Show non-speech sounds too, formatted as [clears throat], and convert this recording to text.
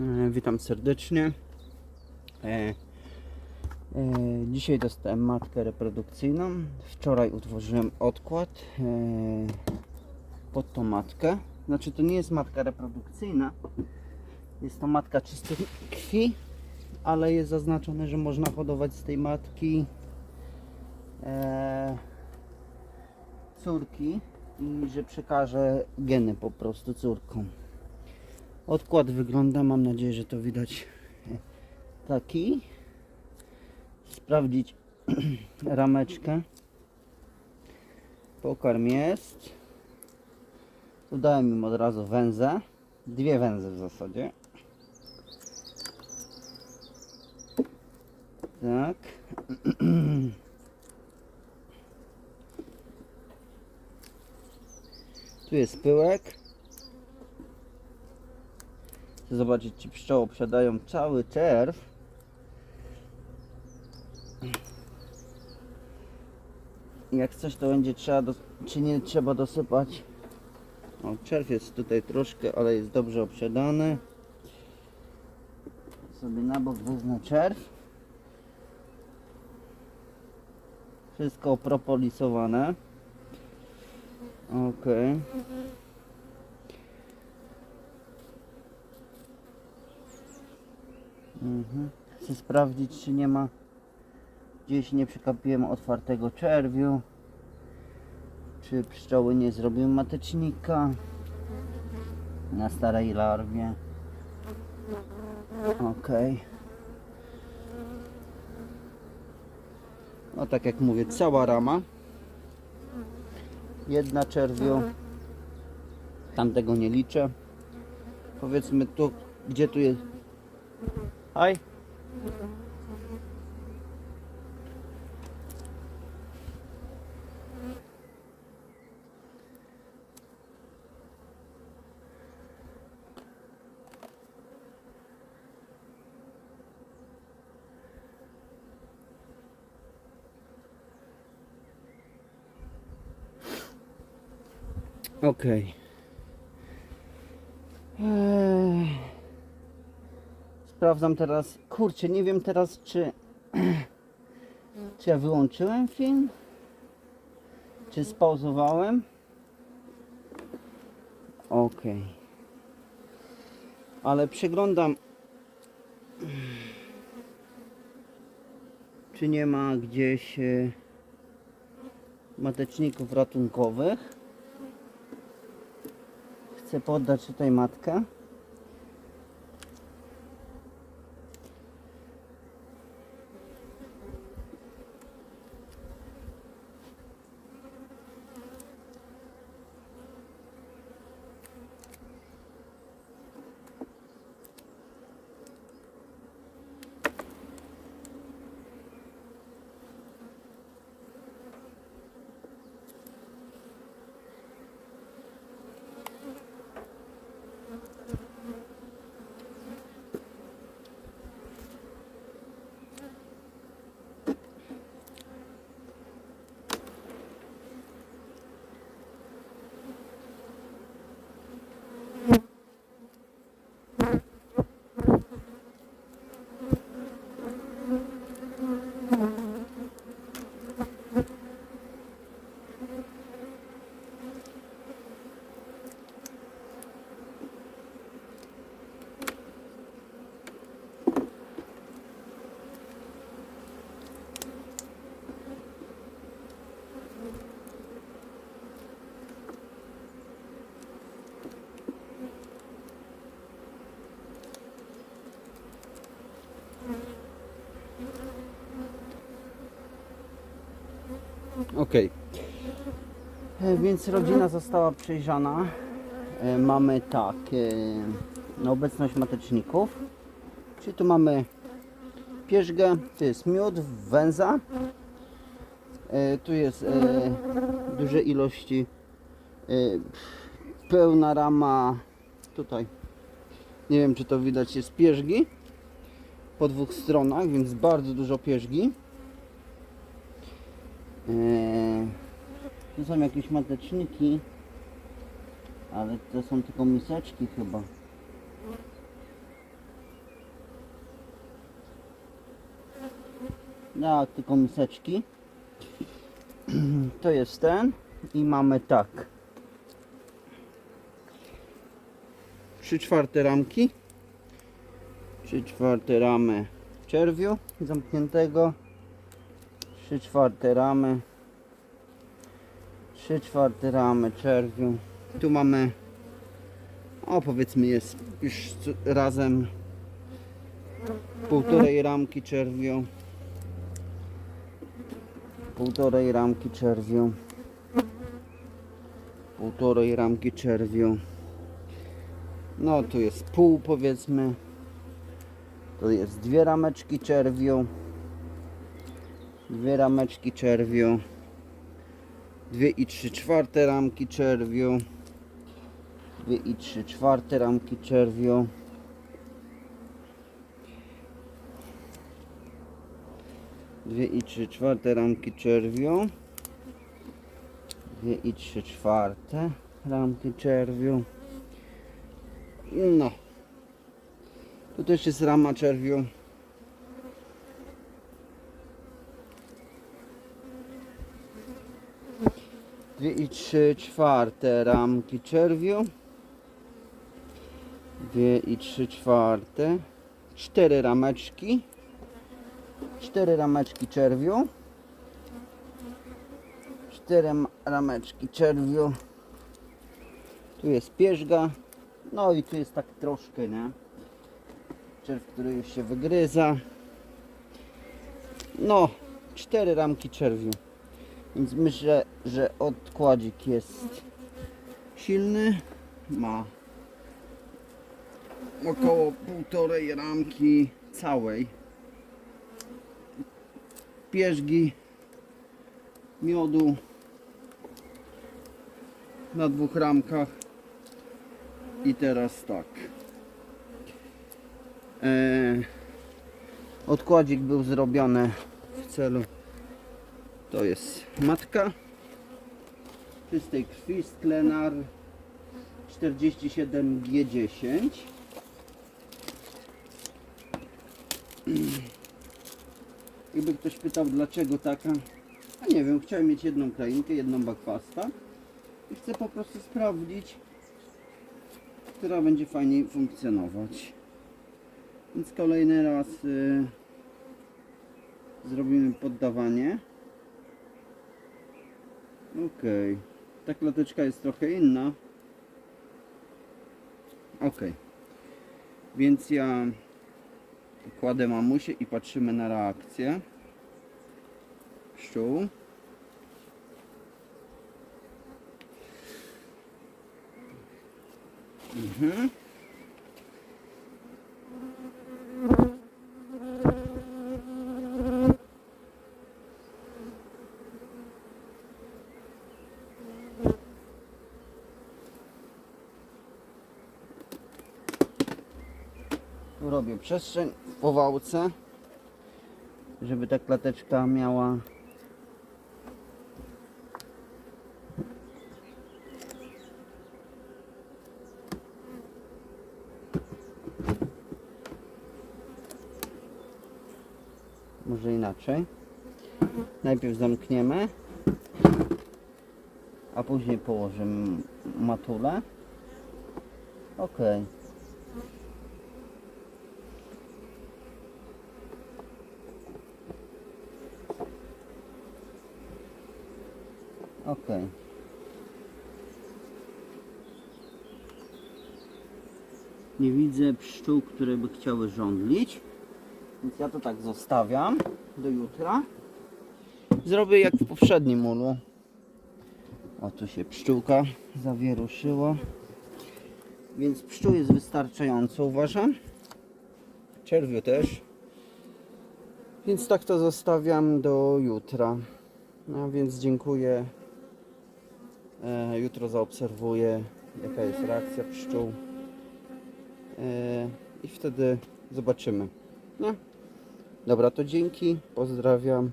E, Witam serdecznie. E, e, Dzisiaj dostałem matkę reprodukcyjną. Wczoraj utworzyłem odkład pod tą matkę. Znaczy to nie jest matka reprodukcyjna. Jest to matka czystej krwi, ale jest zaznaczone, że można hodować z tej matki córki i że przekaże geny po prostu córkom. Odkład wygląda, mam nadzieję, że to widać e, taki. Sprawdzić [clears throat] rameczkę. Pokarm jest. Dodałem im od razu węzę. Dwie węzy w zasadzie. Tak. [clears throat] Tu jest pyłek. Chcę zobaczyć, czy pszczoły posiadają cały czerw. Jak coś, to będzie trzeba, dos- czy nie trzeba dosypać. O, czerw jest tutaj troszkę, ale jest dobrze obsiadany. Sobie na bok wezmę czerw. Wszystko opropolisowane. Okej. Mhm. Chcę sprawdzić, czy nie ma gdzieś nie przekapiłem otwartego czerwiu. Czy pszczoły nie zrobiły matecznika na starej larwie. Okej. No tak jak mówię, cała rama. Jedna czerwiu. Tamtego nie liczę. Powiedzmy tu, gdzie tu jest. Aj. Okej. Eee. Sprawdzam teraz. Kurczę, nie wiem teraz czy. [clears throat] Czy ja wyłączyłem film? Czy spauzowałem? Okej. Ale przeglądam. [clears throat] Czy nie ma gdzieś e, mateczników ratunkowych? Chcę poddać tutaj matkę. Okej. E, Więc rodzina została przejrzana. E, Mamy tak, e, na obecność mateczników. Czyli tu mamy pierzgę, to jest miód, węza. Tu jest duże ilości, pełna rama, tutaj, nie wiem czy to widać, jest pierzgi po dwóch stronach, więc bardzo dużo pierzgi. E, tu są jakieś mateczniki, ale to są tylko miseczki chyba. No, tylko miseczki. [clears throat] To jest ten i mamy tak. Trzy czwarte ramki. Trzy czwarte ramy czerwiu zamkniętego. 3 czwarte ramy. 3 czwarte ramy czerwiu. Tu mamy o powiedzmy jest już razem półtorej ramki czerwiu. Półtorej ramki czerwiu. Półtorej ramki czerwiu. No tu jest pół powiedzmy. To jest dwie rameczki czerwiu. Dwie rameczki czerwiu. Dwie i trzy czwarte ramki czerwiu. Dwie i trzy czwarte ramki czerwiu. Dwie i trzy czwarte ramki czerwiu. Dwie i trzy czwarte ramki czerwiu. No. Tu też jest rama czerwiu. Dwie i trzy czwarte ramki czerwiu. Dwie i trzy czwarte. Cztery rameczki. Cztery rameczki czerwiu. Cztery m- rameczki czerwiu. Tu jest pierzga. No i tu jest tak troszkę, nie? Czerw, który już się wygryza. No, cztery ramki czerwiu. Więc myślę, że odkładzik jest silny. Ma około półtorej ramki całej. Pierzgi miodu na dwóch ramkach. I teraz tak. E, odkładzik był zrobiony w celu to jest matka czystej krwi Sklenar 47G10 Jakby ktoś pytał dlaczego taka, a nie wiem, chciałem mieć jedną krainkę, jedną bakwasta i chcę po prostu sprawdzić, która będzie fajniej funkcjonować. Więc kolejny raz y, zrobimy poddawanie. Ok, ta klateczka jest trochę inna. Ok, więc ja Kładę mamusię i patrzymy na reakcję pszczół. Mhm. Robię przestrzeń w powałce, żeby ta klateczka miała może inaczej. Najpierw zamkniemy, a później położymy matulę. Okej. Ok. Nie widzę pszczół, które by chciały żądlić. Więc ja to tak zostawiam do jutra. Zrobię jak w poprzednim ulu. O, tu się pszczółka zawieruszyła. Więc pszczół jest wystarczająco, uważam. Czerwiu też. Więc tak to zostawiam do jutra. No więc dziękuję. E, jutro zaobserwuję, jaka jest reakcja pszczół. E, I wtedy zobaczymy. No. Dobra, to dzięki. Pozdrawiam.